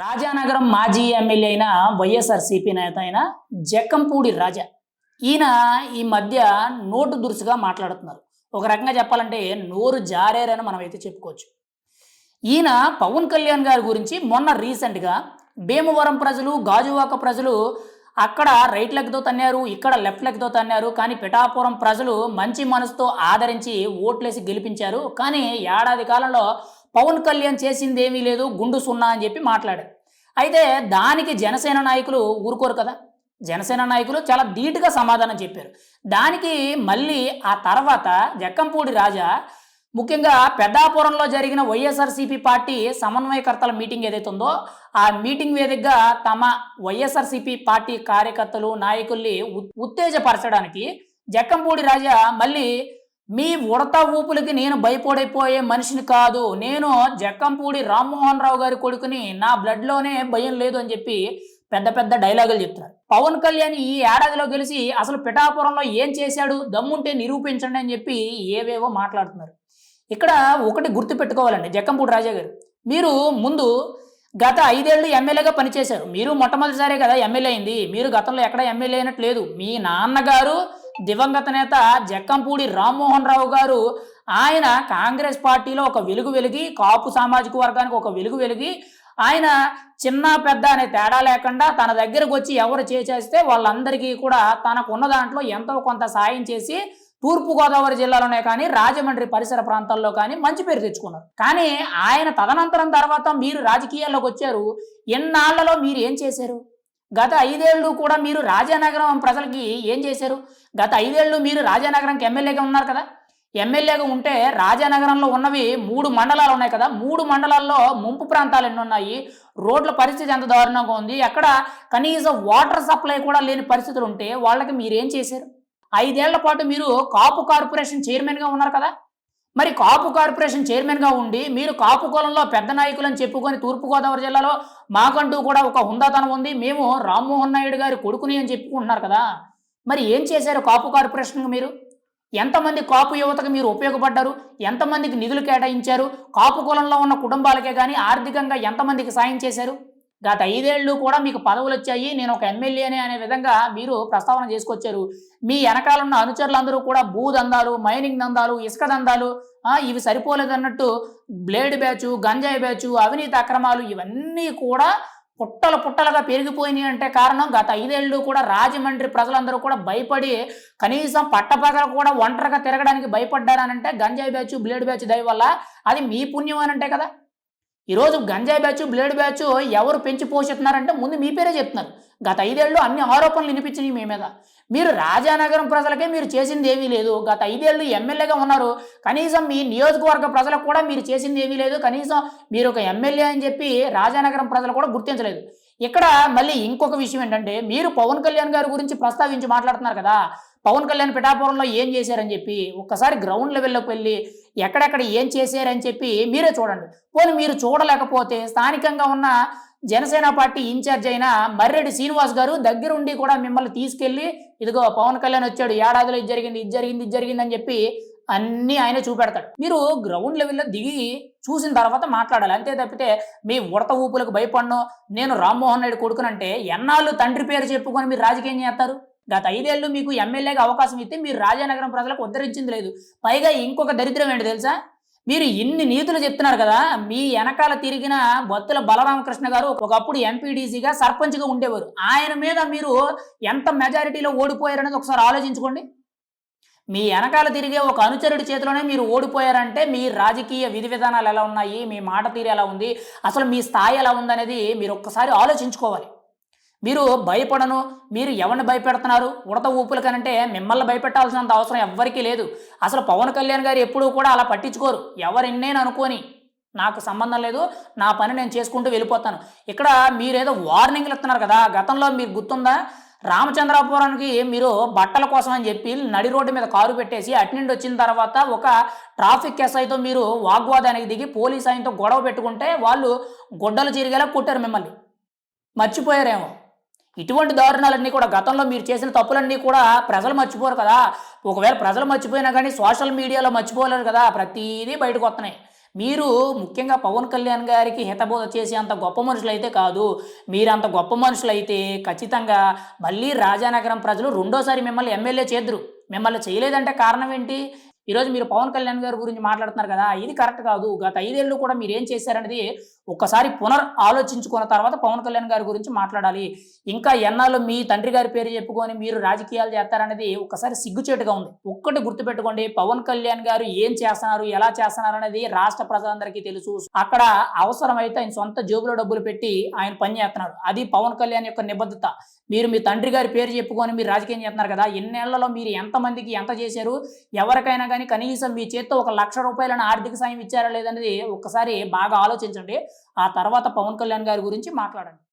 రాజానగరం మాజీ ఎమ్మెల్యే అయిన వైఎస్ఆర్సీపీ నేత అయిన జక్కంపూడి రాజా. ఈయన ఈ మధ్య నోటు దురుసుగా మాట్లాడుతున్నారు. ఒక రకంగా చెప్పాలంటే నోరు జారేరని మనం అయితే చెప్పుకోవచ్చు. ఈయన పవన్ కళ్యాణ్ గారి గురించి మొన్న రీసెంట్గా భీమవరం ప్రజలు గాజువాక ప్రజలు అక్కడ రైట్ లెగ్తో తన్నారు ఇక్కడ లెఫ్ట్ లెగ్తో తన్నారు కానీ పిఠాపురం ప్రజలు మంచి మనసుతో ఆదరించి ఓట్లేసి గెలిపించారు. కానీ ఏడాది కాలంలో పవన్ కళ్యాణ్ చేసింది ఏమీ లేదు గుండు సున్నా అని చెప్పి మాట్లాడారు. అయితే దానికి జనసేన నాయకులు ఊరుకోరు కదా. జనసేన నాయకులు చాలా ధీటుగా సమాధానం చెప్పారు. దానికి మళ్ళీ ఆ తర్వాత జక్కంపూడి రాజా ముఖ్యంగా పెద్దాపురంలో జరిగిన వైఎస్ఆర్సీపీ పార్టీ సమన్వయకర్తల మీటింగ్ ఏదైతే ఉందో ఆ మీటింగ్ వేదికగా తమ వైఎస్ఆర్సీపీ పార్టీ కార్యకర్తలు నాయకుల్ని ఉత్తేజపరచడానికి జక్కంపూడి రాజా మళ్ళీ మీ ఉడత ఊపులకి నేను భయపడిపోయే మనిషిని కాదు. నేను జక్కంపూడి రామ్మోహన్ రావు గారి కొడుకుని నా బ్లడ్లోనే భయం లేదు అని చెప్పి పెద్ద పెద్ద డైలాగులు చెప్తున్నారు. పవన్ కళ్యాణ్ ఈ ఏడాదిలో గెలిచి అసలు పిఠాపురంలో ఏం చేశాడు? దమ్ముంటే నిరూపించండి అని చెప్పి ఏవేవో మాట్లాడుతున్నారు. ఇక్కడ ఒకటి గుర్తు పెట్టుకోవాలండి జక్కంపూడి రాజా గారు. మీరు ముందు గత ఐదేళ్ళు ఎమ్మెల్యేగా పనిచేశారు. మీరు మొట్టమొదటిసారే కదా ఎమ్మెల్యే అయింది. మీరు గతంలో ఎక్కడ ఎమ్మెల్యే అయినట్లేదు మీ నాన్నగారు దివంగత నేత జక్కంపూడి రామ్మోహన్ రావు గారు ఆయన కాంగ్రెస్ పార్టీలో ఒక వెలుగు వెలిగి కాపు సామాజిక వర్గానికి ఒక వెలుగు వెలిగి ఆయన చిన్న పెద్ద అనే తేడా లేకుండా తన దగ్గరకు వచ్చి ఎవరు చేసేస్తే వాళ్ళందరికీ కూడా తనకున్న దాంట్లో ఎంతో కొంత సాయం చేసి తూర్పుగోదావరి జిల్లాలోనే కానీ రాజమండ్రి పరిసర ప్రాంతాల్లో కానీ మంచి పేరు తెచ్చుకున్నారు. కానీ ఆయన తదనంతరం తర్వాత మీరు రాజకీయాల్లోకి వచ్చారు. ఎన్నాళ్ళలో మీరు ఏం చేశారు? గత ఐదేళ్ళు కూడా మీరు రాజానగరం ప్రజలకి ఏం చేశారు? గత ఐదేళ్ళు మీరు రాజానగరంకి ఎమ్మెల్యేగా ఉన్నారు కదా? ఎమ్మెల్యేగా ఉంటే రాజానగరంలో ఉన్నవి మూడు మండలాలు ఉన్నాయి కదా? మూడు మండలాల్లో ముంపు ప్రాంతాలు ఎన్ని ఉన్నాయి? రోడ్ల పరిస్థితి ఎంత దారుణంగా ఉంది? అక్కడ కనీసం వాటర్ సప్లై కూడా లేని పరిస్థితులు ఉంటే వాళ్ళకి మీరేం చేశారు? ఐదేళ్ళ పాటు మీరు కాపు కార్పొరేషన్ చైర్మన్గా ఉన్నారు కదా? మరి కాపు కార్పొరేషన్ చైర్మన్గా ఉండి మీరు కాపు కులంలో పెద్ద నాయకులని చెప్పుకొని తూర్పుగోదావరి జిల్లాలో మాకంటూ కూడా ఒక హుందాతనం ఉంది. మేము రామ్మోహన్ నాయుడు గారి కొడుకుని అని చెప్పుకుంటున్నారు కదా. మరి ఏం చేశారు కాపు కార్పొరేషన్కి మీరు? ఎంతమంది కాపు యువతకు మీరు ఉపయోగపడ్డారు? ఎంతమందికి నిధులు కేటాయించారు? కాపు కులంలో ఉన్న కుటుంబాలకే కానీ ఆర్థికంగా ఎంతమందికి సాయం చేశారు? గత ఐదేళ్ళు కూడా మీకు పదవులు వచ్చాయి. నేను ఒక ఎమ్మెల్యేనే అనే విధంగా మీరు ప్రస్తావన చేసుకొచ్చారు. మీ వెనకాల ఉన్న అనుచరులందరూ కూడా భూ దందాలు మైనింగ్ దందాలు ఇసుక దందాలు ఇవి సరిపోలేదన్నట్టు బ్లేడ్ బ్యాచ్ గంజాయి బ్యాచ్ అవినీతి అక్రమాలు ఇవన్నీ కూడా పుట్టలు పుట్టలుగా పెరిగిపోయినాయి అంటే కారణం గత ఐదేళ్ళు కూడా రాజమండ్రి ప్రజలందరూ కూడా భయపడి కనీసం పట్టపగలు కూడా ఒంటరిగా తిరగడానికి భయపడ్డారనంటే గంజాయి బ్యాచ్ బ్లేడ్ బ్యాచ్ దయ వల్ల అది మీ పుణ్యం అని అంటే కదా. ఈరోజు గంజాయి బ్యాచ్ బ్లేడ్ బ్యాచ్ ఎవరు పెంచి పోషిస్తున్నారంటే ముందు మీ పేరే చెప్తున్నారు. గత ఐదేళ్ళు అన్ని ఆరోపణలు వినిపించినాయి మీ మీద. మీరు రాజానగరం ప్రజలకే మీరు చేసింది ఏమీ లేదు. గత ఐదేళ్ళు ఎమ్మెల్యేగా ఉన్నారు. కనీసం మీ నియోజకవర్గ ప్రజలకు కూడా మీరు చేసింది ఏమీ లేదు. కనీసం మీరు ఒక ఎమ్మెల్యే అని చెప్పి రాజానగరం ప్రజలు కూడా గుర్తించలేదు. ఇక్కడ మళ్ళీ ఇంకొక విషయం ఏంటంటే మీరు పవన్ కళ్యాణ్ గారి గురించి ప్రస్తావించి మాట్లాడుతున్నారు కదా. పవన్ కళ్యాణ్ పిఠాపురంలో ఏం చేశారని చెప్పి ఒక్కసారి గ్రౌండ్ లెవెల్లోకి వెళ్ళి ఎక్కడెక్కడ ఏం చేశారని చెప్పి మీరే చూడండి. పోనీ మీరు చూడలేకపోతే స్థానికంగా ఉన్న జనసేన పార్టీ ఇన్ఛార్జ్ అయిన మర్రెడ్డి శ్రీనివాస్ గారు దగ్గరుండి కూడా మిమ్మల్ని తీసుకెళ్ళి ఇదిగో పవన్ కళ్యాణ్ వచ్చాడు ఏడాదిలో ఇది జరిగింది ఇది జరిగింది ఇది జరిగింది అని చెప్పి అన్నీ ఆయన చూపెడతాడు. మీరు గ్రౌండ్ లెవెల్లో దిగి చూసిన తర్వాత మాట్లాడాలి. అంతే తప్పితే మీ ఉడత ఊపులకు భయపడను. నేను రామ్మోహన్ నాయుడు కొడుకునంటే ఎన్నాళ్ళు తండ్రి పేరు చెప్పుకొని మీరు రాజకీయం చేస్తారు? గత ఐదేళ్ళు మీకు ఎమ్మెల్యేగా అవకాశం ఇస్తే మీరు రాజానగరం ప్రజలకు ఉద్ధరించింది లేదు. పైగా ఇంకొక దరిద్రం ఏంటి తెలుసా? మీరు ఇన్ని నీతులు చెప్తున్నారు కదా మీ వెనకాల తిరిగిన బొత్తుల బలరామకృష్ణ గారు ఒకప్పుడు ఎంపీడీసీగా సర్పంచ్గా ఉండేవారు. ఆయన మీద మీరు ఎంత మెజారిటీలో ఓడిపోయారనేది ఒకసారి ఆలోచించుకోండి. మీ వెనకాల తిరిగే ఒక అనుచరుడి చేతిలోనే మీరు ఓడిపోయారంటే మీ రాజకీయ విధి విధానాలు ఎలా ఉన్నాయి మీ మాట తీరు ఎలా ఉంది అసలు మీ స్థాయి ఎలా ఉందనేది మీరు ఒక్కసారి ఆలోచించుకోవాలి. మీరు భయపడను మీరు ఎవరిని భయపెడుతున్నారు? ఉడత ఊపులకనంటే మిమ్మల్ని భయపెట్టాల్సినంత అవసరం ఎవ్వరికీ లేదు. అసలు పవన్ కళ్యాణ్ గారు ఎప్పుడూ కూడా అలా పట్టించుకోరు. ఎవరిన్నేను అనుకోని నాకు సంబంధం లేదు నా పని నేను చేసుకుంటూ వెళ్ళిపోతాను. ఇక్కడ మీరేదో వార్నింగ్లు ఇస్తున్నారు కదా గతంలో మీకు గుర్తుందా? రామచంద్రాపురానికి మీరు బట్టల కోసం అని చెప్పి నడి రోడ్డు మీద కారు పెట్టేసి అటు వచ్చిన తర్వాత ఒక ట్రాఫిక్ ఎస్ఐతో మీరు వాగ్వాదానికి దిగి పోలీస్ ఆయనతో గొడవ పెట్టుకుంటే వాళ్ళు గొడ్డలు చిరిగేలా కొట్టారు మిమ్మల్ని. మర్చిపోయారేమో. ఇటువంటి దారుణాలన్నీ కూడా గతంలో మీరు చేసిన తప్పులన్నీ కూడా ప్రజలు మర్చిపోరు కదా. ఒకవేళ ప్రజలు మర్చిపోయినా కానీ సోషల్ మీడియాలో మర్చిపోలేరు కదా. ప్రతిదీ బయటకు వస్తున్నాయి. మీరు ముఖ్యంగా పవన్ కళ్యాణ్ గారికి హితబోధ చేసే అంత గొప్ప మనుషులు అయితే కాదు. మీరు అంత గొప్ప మనుషులు అయితే ఖచ్చితంగా మళ్ళీ రాజానగరం ప్రజలు రెండోసారి మిమ్మల్ని ఎమ్మెల్యే చేద్దరు. మిమ్మల్ని చేయలేదంటే కారణం ఏంటి? ఈరోజు మీరు పవన్ కళ్యాణ్ గారి గురించి మాట్లాడుతున్నారు కదా ఇది కరెక్ట్ కాదు. గత ఐదేళ్ళు కూడా మీరు ఏం చేశారనేది ఒక్కసారి పునర్ ఆలోచించుకున్న తర్వాత పవన్ కళ్యాణ్ గారి గురించి మాట్లాడాలి. ఇంకా ఎన్నాళ్ళు మీ తండ్రి గారి పేరు చెప్పుకొని మీరు రాజకీయాలు చేస్తారనేది ఒకసారి సిగ్గుచేటుగా ఉంది. ఒక్కటి గుర్తుపెట్టుకోండి పవన్ కళ్యాణ్ గారు ఏం చేస్తున్నారు ఎలా చేస్తున్నారు అనేది రాష్ట్ర ప్రజలందరికీ తెలుసు. అక్కడ అవసరమైతే ఆయన సొంత జేబులో డబ్బులు పెట్టి ఆయన పని చేస్తున్నారు. అది పవన్ కళ్యాణ్ యొక్క నిబద్ధత. మీరు మీ తండ్రి గారి పేరు చెప్పుకొని మీరు రాజకీయం చేస్తున్నారు కదా ఎన్నేళ్ళలో మీరు ఎంతమందికి ఎంత చేశారు ఎవరికైనా కానీ కనీసం మీ చేత్తో ఒక లక్ష రూపాయలను ఆర్థిక సాయం ఇచ్చారా లేదనేది ఒక్కసారి బాగా ఆలోచించండి. ఆ తర్వాత పవన్ కళ్యాణ్ గారి గురించి మాట్లాడండి.